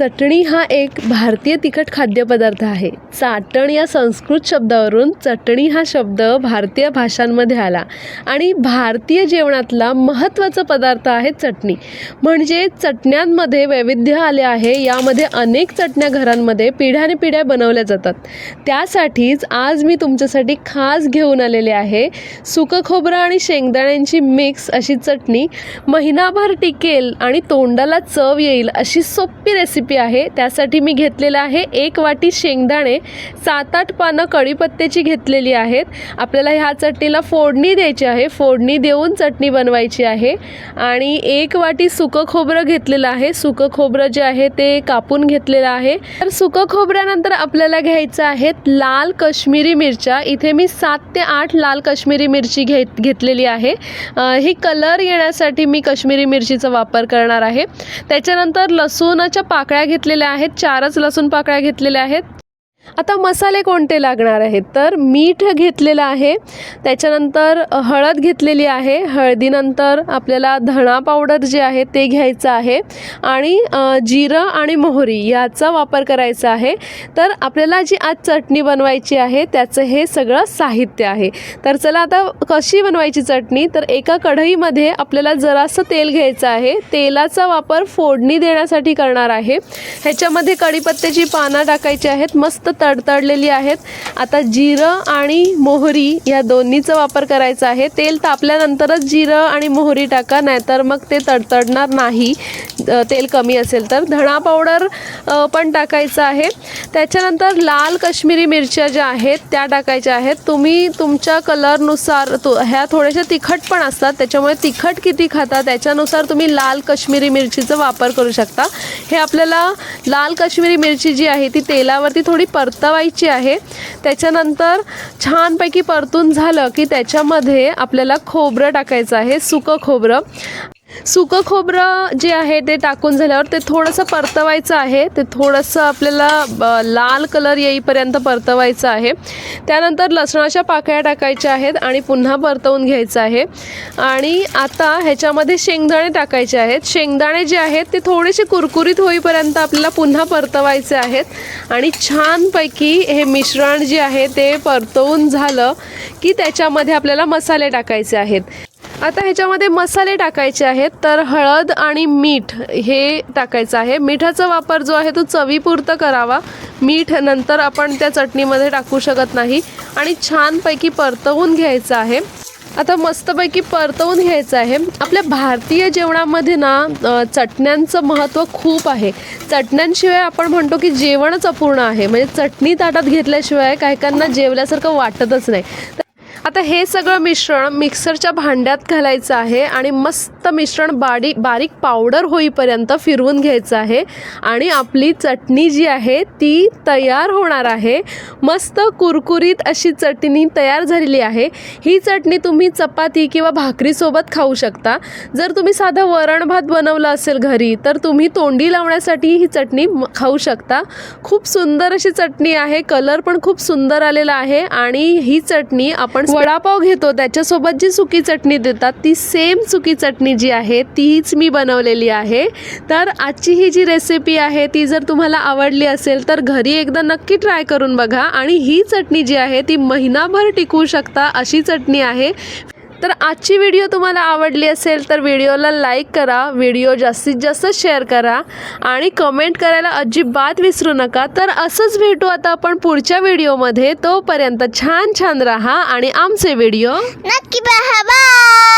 चटणी हा एक भारतीय तिखट खाद्यपदार्थ आहे. चाटण या संस्कृत शब्दावरून चटणी हा शब्द भारतीय भाषांमध्ये आला आणि भारतीय जेवणातला महत्त्वाचा पदार्थ आहे चटणी. म्हणजे चटण्यांमध्ये वैविध्य आले आहे यामध्ये अनेक चटण्या घरांमध्ये पिढ्याने पिढ्या बनवल्या जातात. त्यासाठीच आज मी तुमच्यासाठी खास घेऊन आलेले आहे सुकं खोबरं आणि शेंगदाण्यांची मिक्स अशी चटणी. महिनाभर टिकेल आणि तोंडाला चव येईल अशी सोपी रेसिपी आहे. त्यासाठी मी घेतलेलं आहे एक वाटी शेंगदाणे सात आठ पानं कढीपत्त्याची घेतलेली आहेत. आपल्याला ह्या चटणीला फोडणी द्यायची आहे. फोडणी देऊन चटणी बनवायची आहे. आणि एक वाटी सुकं खोबरं घेतलेलं आहे. सुकं खोबरं जे आहे ते कापून घेतलेलं आहे. तर सुकं खोबऱ्यानंतर आपल्याला घ्यायचं आहेत लाल कश्मीरी मिरच्या. इथे मी सात ते आठ लाल कश्मीरी मिरची घेत घेतलेली आहे. ही कलर येण्यासाठी मी कश्मीरी मिरचीचा वापर करणार आहे. त्याच्यानंतर लसूणाच्या पाकळ्या घेतलेल्या आहेत चारच लसूण पाकळ्या घेतलेल्या आहेत. आता मसाले कोणते लागणार आहेत? तर मीठ घेतलेलं आहे. त्याच्यानंतर हळद घेतलेली आहे. हळदीनंतर आपल्याला धणा पावडर जे आहे ते घ्यायचं आहे. आणि जिरं आणि मोहरी याचा वापर करायचा आहे. तर आपल्याला जी आज चटणी बनवायची आहे त्याचं हे सगळं साहित्य आहे. तर चला आता कशी बनवायची चटणी? तर एका कढईमध्ये आपल्याला जरासं तेल घ्यायचं आहे. तेलाचा वापर फोडणी देण्यासाठी करणार आहे. ह्याच्यामध्ये कढीपत्त्याची पानं टाकायची आहेत. मस्त तडतडलेली आहेत. आता जिरं आणि मोहरी या दोन्हीचा वापर करायचा आहे. तेल तापल्यानंतरच जिरं आणि मोहरी टाका नाहीतर मग ते तडतडणार नाही. तेल कमी असेल तर. धणा पावडर पण टाकायचं आहे. त्याच्यानंतर लाल कश्मीरी मिरच्या ज्या आहेत त्या टाकायच्या आहेत. तुम्ही तुमच्या कलरनुसार तो ह्या थोड्याशा तिखट पण असतात. त्याच्यामुळे तिखट किती खाता त्याच्यानुसार तुम्ही लाल कश्मीरी मिरचीचा वापर करू शकता. हे आपल्याला लाल कश्मीरी मिरची जी आहे ती तेलावरती थोडी परतवायची आहे. त्याच्यानंतर छानपैकी परतून झालं की त्याच्यामध्ये आपल्याला खोबरं टाकायचं आहे सुकं खोबरं. सुकं खोबरं जे आहे ते टाकून झाल्यावर ते थोडंसं परतवायचं आहे. ते थोडंसं आपल्याला लाल कलर येईपर्यंत परतवायचं आहे. त्यानंतर लसणाच्या पाकळ्या टाकायच्या आहेत आणि पुन्हा परतवून घ्यायचं आहे. आणि आता ह्याच्यामध्ये शेंगदाणे टाकायचे आहेत. शेंगदाणे जे आहेत ते थोडेसे कुरकुरीत होईपर्यंत आपल्याला पुन्हा परतवायचे आहेत. आणि छानपैकी हे मिश्रण जे आहे ते परतवून झालं की त्याच्यामध्ये आपल्याला मसाले टाकायचे आहेत. आता ह्याच्यामध्ये मसाले टाकायचे आहेत तर हळद आणि मीठ हे टाकायचं आहे. मिठाचा वापर जो आहे तो चवीपुरतं करावा. मीठ नंतर आपण त्या चटणीमध्ये टाकू शकत नाही. आणि छानपैकी परतवून घ्यायचं आहे. आता मस्तपैकी परतवून घ्यायचं आहे. आपल्या भारतीय जेवणामध्ये ना चटण्यांचं महत्त्व खूप आहे. चटण्यांशिवाय आपण म्हणतो की जेवणच अपूर्ण आहे. म्हणजे चटणी ताटात घेतल्याशिवाय काहीकांना जेवल्यासारखं वाटतच नाही. तर आता हे सगळं मिश्रण मिक्सरच्या भांड्यात घालायचं आहे आणि मस्त मिश्रण बारीक बारीक पावडर होईपर्यंत फिरवून घ्यायचं आहे. आणि आपली चटणी जी आहे ती तयार होणार आहे. मस्त कुरकुरीत अशी चटणी तयार झालेली आहे. ही चटणी तुम्ही चपाती किंवा भाकरीसोबत खाऊ शकता. जर तुम्ही साधं वरण भात बनवलं असेल घरी तर तुम्ही तोंडी लावण्यासाठी ही चटणी खाऊ शकता. खूप सुंदर अशी चटणी आहे. कलर पण खूप सुंदर आलेला आहे आणि ही चटणी आपण वडापाव घेतो त्याच्यासोबत जी सुकी चटणी देतात ती सेम सुकी चटणी जी आहे तीच मी बनवलेली आहे. तर आजची ही जी रेसिपी आहे ती जर तुम्हाला आवडली असेल तर घरी एकदा नक्की ट्राय करून बघा. आणि ही चटणी जी आहे ती महिनाभर टिकू शकता अशी चटणी आहे. तर आजची व्हिडिओ तुम्हाला आवडली असेल तर व्हिडिओला लाईक करा व्हिडिओ जास्तीत जास्त शेअर करा आणि कमेंट करायला अजिबात विसरू नका. तर असंच भेटू आता आपण पुढच्या व्हिडिओमध्ये तोपर्यंत छान छान राहा आणि आमचे व्हिडिओ नक्की पहा. बाय